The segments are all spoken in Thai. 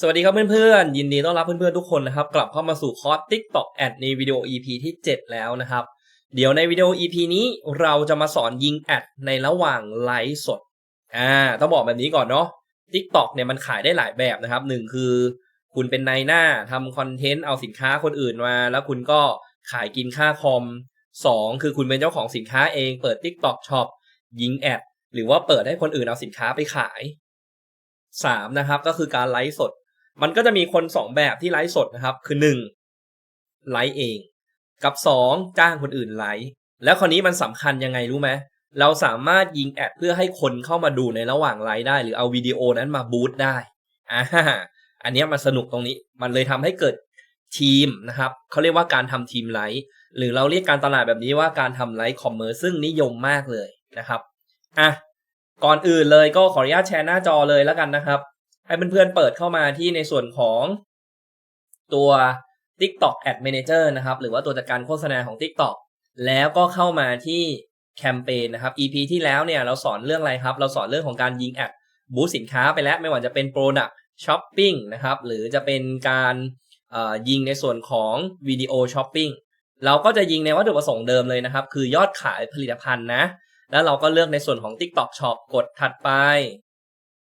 สวัสดีครับเพื่อนๆ ยินดีต้อนรับเพื่อนๆ ทุกคนนะครับกลับเข้ามาสู่คอร์ส TikTok Ad ในวิดีโอ EP ที่ 7 แล้วนะครับ เดี๋ยวในวิดีโอ EP นี้เราจะมาสอนยิงแอดในระหว่างไลฟ์สดอ่าต้องบอกแบบนี้ก่อนเนาะ TikTok เนี่ยมันขายได้หลายแบบนะครับหนึ่งคือคุณเป็นนายหน้าทำคอนเทนต์เอาสินค้าคนอื่นมา แล้วคุณก็ขายกินค่าคอมสองคือคุณเป็นเจ้าของสินค้าเองเปิด TikTok Shop ยิงแอดหรือว่าเปิดให้คนอื่นเอาสินค้าไปขายสามนะครับก็คือการไลฟ์สด มันก็จะมีคนสองแบบที่ไลฟ์สดนะครับ คือหนึ่งไลฟ์เอง กับสองจ้างคนอื่นไลฟ์แล้วคราวนี้มันสำคัญยังไงรู้ไหมเราสามารถยิงแอดเพื่อให้คนเข้ามาดูในระหว่างไลฟ์ได้ หรือเอาวิดีโอนั้นมาบูตได้อ่าอันนี้มันสนุกตรงนี้ มันเลยทำให้เกิดทีมนะครับเขาเรียกว่าการทำทีมไลฟ์หรือเราเรียกการตลาดแบบนี้ว่าการทำไลฟ์คอมเมอร์ซึ่งนิยมมากเลยนะครับอะก่อนอื่นเลยก็ขออนุญาตแชร์หน้าจอเลยแล้วกันนะครับ ให้เพื่อนๆเปิดเข้ามาที่ในส่วนของตัว TikTok Ad Manager นะครับ หรือว่าตัวจัดการโฆษณาของ TikTok แล้วก็เข้ามาที่แคมเปญนะครับ EP ที่แล้วเนี่ยเราสอนเรื่องอะไรครับ เราสอนเรื่องของการยิงแอดบูสสินค้าไปแล้วไม่ว่าจะเป็น Product Shopping นะครับ หรือจะเป็นการยิงในส่วนของวิดีโอช้อปปิ้งเราก็จะยิงในวัตถุประสงค์เดิมเลยนะครับ คือยอดขายผลิตภัณฑ์นะ แล้วเราก็เลือกในส่วนของ TikTok Shop กดถัดไป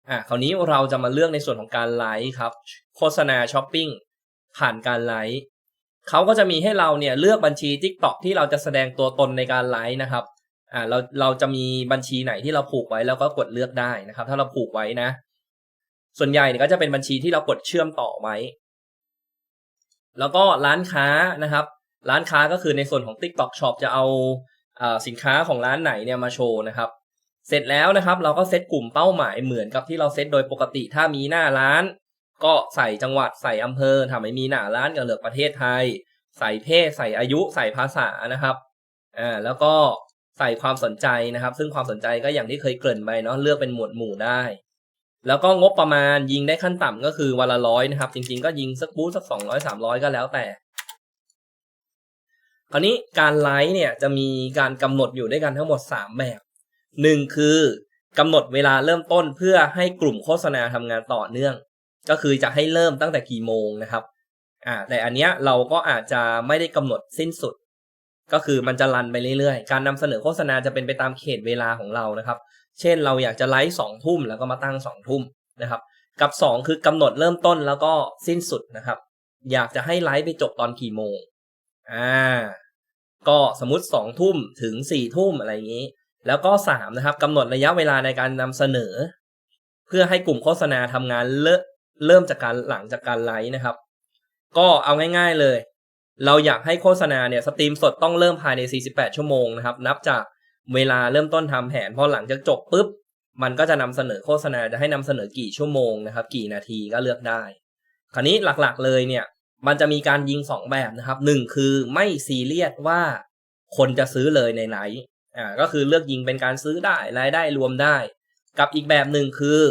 อะคราวนี้เราจะมาเลือกในส่วนของการไลฟ์ครับ โฆษณาช้อปปิ้งผ่านการไลฟ์เขาก็จะมีให้เราเนี่ยเลือกบัญชี TikTok ที่เราจะแสดงตัวตนในการไลฟ์นะครับอ่าเราเราจะมีบัญชีไหนที่เราผูกไว้แล้วก็กดเลือกได้นะครับ ถ้าเราผูกไว้นะ ส่วนใหญ่เนี่ยก็จะเป็นบัญชีที่เรากดเชื่อมต่อไว้ แล้วก็ร้านค้านะครับ ร้านค้าก็คือในส่วนของ TikTok Shop จะเอาสินค้าของร้านไหนเนี่ยมาโชว์นะครับ เสร็จแล้วนะครับเราก็เซตกลุ่มเป้าหมายเหมือนกับที่เราเซตโดยปกติถ้ามีหน้าร้าน ก็ใส่จังหวัดใส่อำเภอถ้าไม่มีหน้าร้านก็เลือกประเทศไทย ใส่เพศใส่อายุใส่ภาษานะครับอ่าแล้วก็ใส่ความสนใจนะครับ ซึ่งความสนใจก็อย่างที่เคยเกริ่นไปเนาะเลือกเป็นหมวดหมู่ได้ แล้วก็งบประมาณยิงได้ขั้นต่ำก็คือวันละร้อยนะครับ จริง ๆ ก็ยิงสักบูธสักสองร้อยสามร้อยก็แล้วแต่คราวนี้การไลฟ์เนี่ยจะมีการกำหนดอยู่ด้วยกันทั้งหมดสามแบบ หนึ่งคือกำหนดเวลาเริ่มต้นเพื่อให้กลุ่มโฆษณาทำงานต่อเนื่อง ก็คือจะให้เริ่มตั้งแต่กี่โมงนะครับอ่าแต่อันเนี้ยเราก็อาจจะไม่ได้กำหนดสิ้นสุด ก็คือมันจะรันไปเรื่อยๆ การนำเสนอโฆษณาจะเป็นไปตามเขตเวลาของเรานะครับ เช่นเราอยากจะไลฟ์สองทุ่มแล้วก็มาตั้งสองทุ่มนะครับ กับสองคือกำหนดเริ่มต้นแล้วก็สิ้นสุดนะครับ อยากจะให้ไลฟ์ไปจบตอนกี่โมงอ่าก็สมมติสองทุ่มถึงสี่ทุ่มอะไรอย่างนี้ แล้วก็สามนะครับกำหนดระยะเวลาในการนำเสนอ เพื่อให้กลุ่มโฆษณาทำงานเริ่มเริ่มจากการหลังจากการไลฟ์นะครับ ก็เอาง่าย ๆเลย เราอยากให้โฆษณาเนี่ยสตรีมสดต้องเริ่มภายใน 48 ชั่วโมงนะครับ นับจากเวลาเริ่มต้นทำแผนพอหลังจากจบปุ๊บมันก็จะนำเสนอโฆษณาจะให้นำเสนอกี่ชั่วโมงนะครับ กี่นาทีก็เลือกได้ คราวนี้หลักๆเลยเนี่ย มันจะมีการยิง 2 แบบนะครับหนึ่งคือไม่ซีเรียสว่าคนจะซื้อเลยในไลฟ์ อ่าก็คือเลือกยิงเป็นการซื้อได้รายได้รวมได้ กับอีกแบบหนึ่งคือ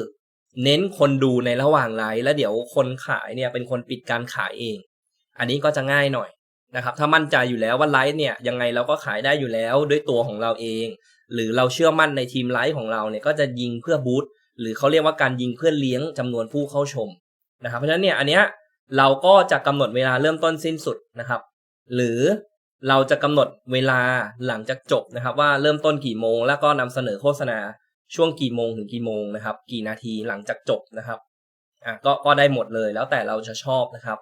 เน้นคนดูในระหว่างไลฟ์แล้วเดี๋ยวคนขายเนี่ยเป็นคนปิดการขายเอง อันนี้ก็จะง่ายหน่อยนะครับถ้ามั่นใจอยู่แล้วว่าไลฟ์เนี่ยยังไงเราก็ขายได้อยู่แล้วด้วยตัวของเราเอง หรือเราเชื่อมั่นในทีมไลฟ์ของเราเนี่ยก็จะยิงเพื่อบูตหรือเขาเรียกว่าการยิงเพื่อเลี้ยงจำนวนผู้เข้าชมนะครับเพราะฉะนั้นเนี่ยอันเนี้ยเราก็จะกำหนดเวลาเริ่มต้นสิ้นสุดนะครับ หรือ เราจะกำหนดเวลาหลังจากจบนะครับ ว่าเริ่มต้นกี่โมง แล้วก็นำเสนอโฆษณาช่วงกี่โมงถึงกี่โมงนะครับ กี่นาทีหลังจากจบนะครับอะก็ก็ได้หมดเลยแล้วแต่เราจะชอบนะครับ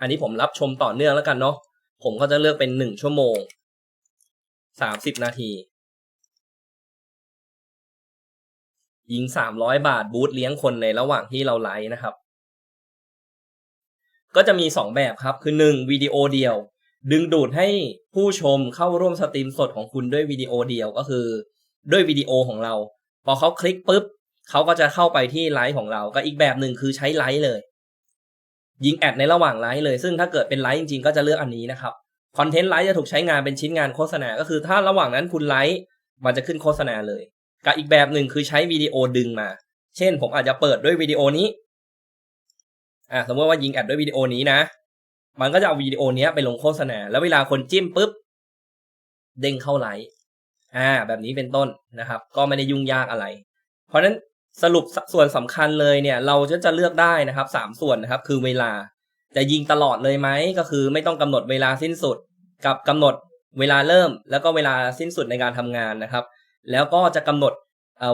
อันนี้ผมรับชมต่อเนื่องแล้วกันเนาะผมก็จะเลือกเป็นหนึ่งชั่วโมงสามสิบนาทียิงสามร้อยบาทบูธเลี้ยงคนในระหว่างที่เราไลฟ์นะครับ ก็จะมี 2 แบบครับ คือ 1. วิดีโอเดียว ดึงดูดให้ผู้ชมเข้าร่วมสตรีมสดของคุณด้วยวิดีโอเดียวก็คือ ด้วยวิดีโอของเรา พอเขาคลิกปุ๊บเขาก็จะเข้าไปที่ไลฟ์ของเรา ก็อีกแบบหนึ่งคือใช้ไลฟ์เลย ยิงแอดในระหว่างไลฟ์เลย ซึ่งถ้าเกิดเป็นไลฟ์จริงๆก็จะเลือกอันนี้นะครับคอนเทนต์ไลฟ์จะถูกใช้งานเป็นชิ้นงานโฆษณา ก็คือถ้าระหว่างนั้นคุณไลฟ์มันจะขึ้นโฆษณาเลย กับอีกแบบหนึ่งคือใช้วิดีโอดึงมา เช่น ผมอาจจะเปิดด้วยวิดีโอนี้ อ่าสมมติว่ายิงแอดด้วยวิดีโอนี้นะ มันก็จะเอาวิดีโอนี้ไปลงโฆษณา แล้วเวลาคนจิ้มปุ๊บ เด้งเข้าไลฟ์อ่า แบบนี้เป็นต้นนะครับ ก็ไม่ได้ยุ่งยากอะไร เพราะนั้นสรุปสส่วนสำคัญเลยเนี่ย เราจะจะเลือกได้นะครับสามส่วนนะครับ คือเวลาจะยิงตลอดเลยไหมก็คือไม่ต้องกำหนดเวลาสิ้นสุด กับกำหนดเวลาเริ่ม แล้วก็เวลาสิ้นสุดในการทำงานนะครับ แล้วก็จะกำหนด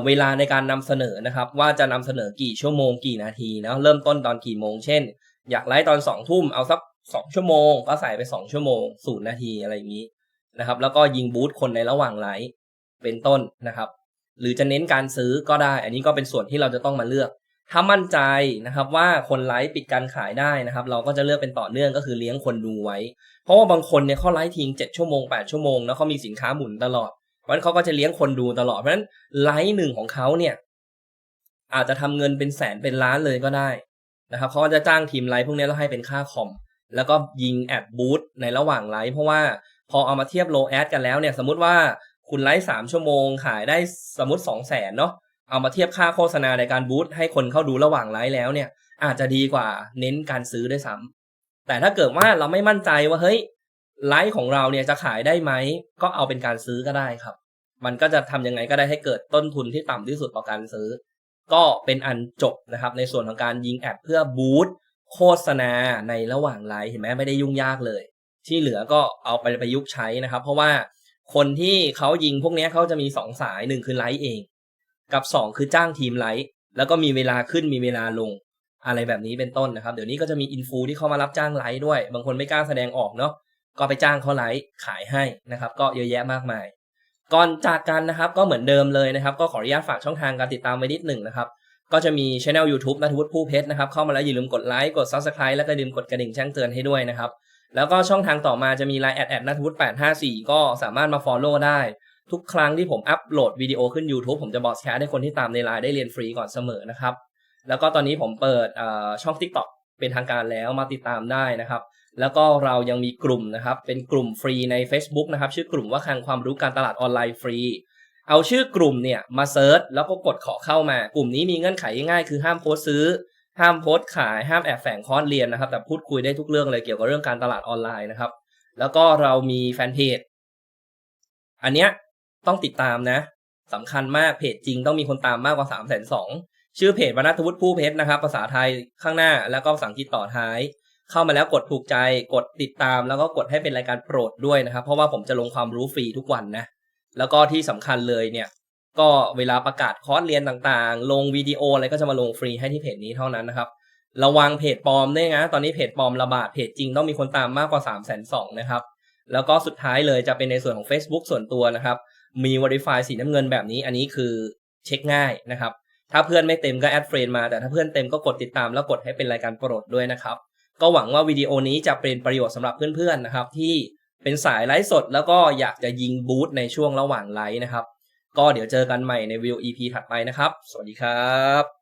เวลาในการนำเสนอนะครับ ว่าจะนำเสนอกี่ชั่วโมงกี่นาทีนะเริ่มต้นตอนกี่โมง เช่น อยากไลฟ์ตอนสองทุ่มเอาสักสองชั่วโมง ก็ใส่ไปสองชั่วโมงศูนย์นาทีอะไรอย่างนี้นะครับ แล้วก็ยิงบูธคนในระหว่างไลฟ์เป็นต้นนะครับ หรือจะเน้นการซื้อก็ได้ อันนี้ก็เป็นส่วนที่เราจะต้องมาเลือก ถ้ามั่นใจนะครับว่าคนไลฟ์ปิดการขายได้นะครับ เราก็จะเลือกเป็นต่อเนื่องก็คือเลี้ยงคนดูไว้ เพราะว่าบางคนเนี่ยเขาไลฟ์ทิ้งเจ็ดชั่วโมงแปดชั่วโมงแล้วเขามีสินค้าหมุนตลอด เพราะนั้นเขาก็จะเลี้ยงคนดูตลอด เพราะฉะนั้นไลฟ์หนึ่งของเขาเนี่ย อาจจะทำเงินเป็นแสนเป็นล้านเลยก็ได้นะครับเขาจะจ้างทีมไลฟ์พวกนี้แล้วให้เป็นค่าคอม แล้วก็ยิงแอดบูธในระหว่างไลฟ์เพราะว่าพอเอามาเทียบโลแอดกันแล้วเนี่ย สมมติว่าคุณไลฟ์สามชั่วโมงขายได้สมมติสองแสนเนาะเอามาเทียบค่าโฆษณาในการบูธให้คนเข้าดูระหว่างไลฟ์แล้วเนี่ย อาจจะดีกว่าเน้นการซื้อด้วยซ้ำแต่ถ้าเกิดว่าเราไม่มั่นใจว่าเฮ้ย ไลฟ์ของเราเนี่ยจะขายได้ไหม ก็เอาเป็นการซื้อก็ได้ครับ มันก็จะทำยังไงก็ได้ให้เกิดต้นทุนที่ต่ำที่สุดต่อการซื้อ ก็เป็นอันจบนะครับ ในส่วนของการยิงแอดเพื่อบูตโฆษณาในระหว่างไลฟ์เห็นไหมไม่ได้ยุ่งยากเลย ที่เหลือก็เอาไปประยุกต์ใช้นะครับ เพราะว่าคนที่เขายิงพวกนี้เขาจะมีสองสายหนึ่งคือไลฟ์เอง กับสองคือจ้างทีมไลฟ์แล้วก็มีเวลาขึ้นมีเวลาลงอะไรแบบนี้เป็นต้นนะครับ เดี๋ยวนี้ก็จะมีอินฟูที่เข้ามารับจ้างไลฟ์ด้วย บางคนไม่กล้าแสดงออกเนาะ ก็ไปจ้างเขาไลฟ์ขายให้นะครับ ก็เยอะแยะมากมาย ก่อนจากกันนะครับ ก็เหมือนเดิมเลยนะครับ ก็ขออนุญาตฝากช่องทางการติดตามไว้นิดหนึ่งนะครับ ก็จะมี channel YouTube นัทวุฒิผู้เพชรนะครับ เข้ามาแล้วอย่าลืมกดไลค์กด Subscribe แล้วก็ลืมกดกระดิ่งแจ้งเตือนให้ด้วยนะครับ แล้วก็ช่องทางต่อมาจะมี Line แอดแอดนัทวุฒิ854 ก็สามารถมา Follow ได้ ทุกครั้งที่ผมอัปโหลดวิดีโอขึ้น YouTube ผมจะบอกแชร์ให้คนที่ตามใน Line ได้เรียนฟรีก่อนเสมอนะครับแล้วก็ตอนนี้ผมเปิดช่อง TikTok เป็นทางการแล้วมาติดตามได้นะครับ แล้วก็เรายังมีกลุ่มนะครับ เป็นกลุ่มฟรีใน Facebook นะครับ ชื่อกลุ่มว่าคลังความรู้การตลาดออนไลน์ฟรี เอาชื่อกลุ่มเนี่ยมาเซิร์ชแล้วก็กดขอเข้ามา กลุ่มนี้มีเงื่อนไขง่ายคือห้ามโพสซื้อ ห้ามโพสขาย ห้ามแอบแฝงคอร์สเรียนนะครับ แต่พูดคุยได้ทุกเรื่องเลยเกี่ยวกับเรื่องการตลาดออนไลน์นะครับ แล้วก็เรามีแฟนเพจ อันเนี้ยต้องติดตามนะสำคัญมากเพจจริงต้องมีคนตามมากกว่า3ามแสนสองชื่อเพจวนัทวุฒิผู้เพชรนะครับ ภาษาไทยข้างหน้าแล้วก็ภาษาอังกฤษต่อท้าย เข้ามาแล้วกดถูกใจกดติดตามแล้วก็กดให้เป็นรายการโปรดด้วยนะครับ เพราะว่าผมจะลงความรู้ฟรีทุกวันนะ แล้วก็ที่สำคัญเลยเนี่ย ก็เวลาประกาศคอร์สเรียนต่างๆ ลงวิดีโออะไรก็จะมาลงฟรีให้ที่เพจนี้เท่านั้นนะครับระวังเพจปลอมด้วยนะตอนนี้เพจปลอมระบาดเพจจริงต้องมีคนตามมากกว่า3 2 0 0 0 0นะครับแล้วก็สุดท้ายเลยจะเป็นในส่วนของ Facebook ส่วนตัวนะครับ มี Verify สีน้ำเงินแบบนี้อันนี้คือเช็คง่ายนะครับ ถ้าเพื่อนไม่เต็มก็แอดเฟรนมา แต่ถ้าเพื่อนเต็มก็กดติดตามแล้วกดให้เป็นรายการโปรดด้วยนะครับ ก็หวังว่าวิดีโอนี้จะเป็นประโยชน์สำหรับเพื่อนๆนะครับ ที่เป็นสายไลฟ์สด แล้วก็อยากจะยิงบูธในช่วงระหว่างไลฟ์นะครับ ก็เดี๋ยวเจอกันใหม่ในวิดีโอ EP ถัดไปนะครับ สวัสดีครับ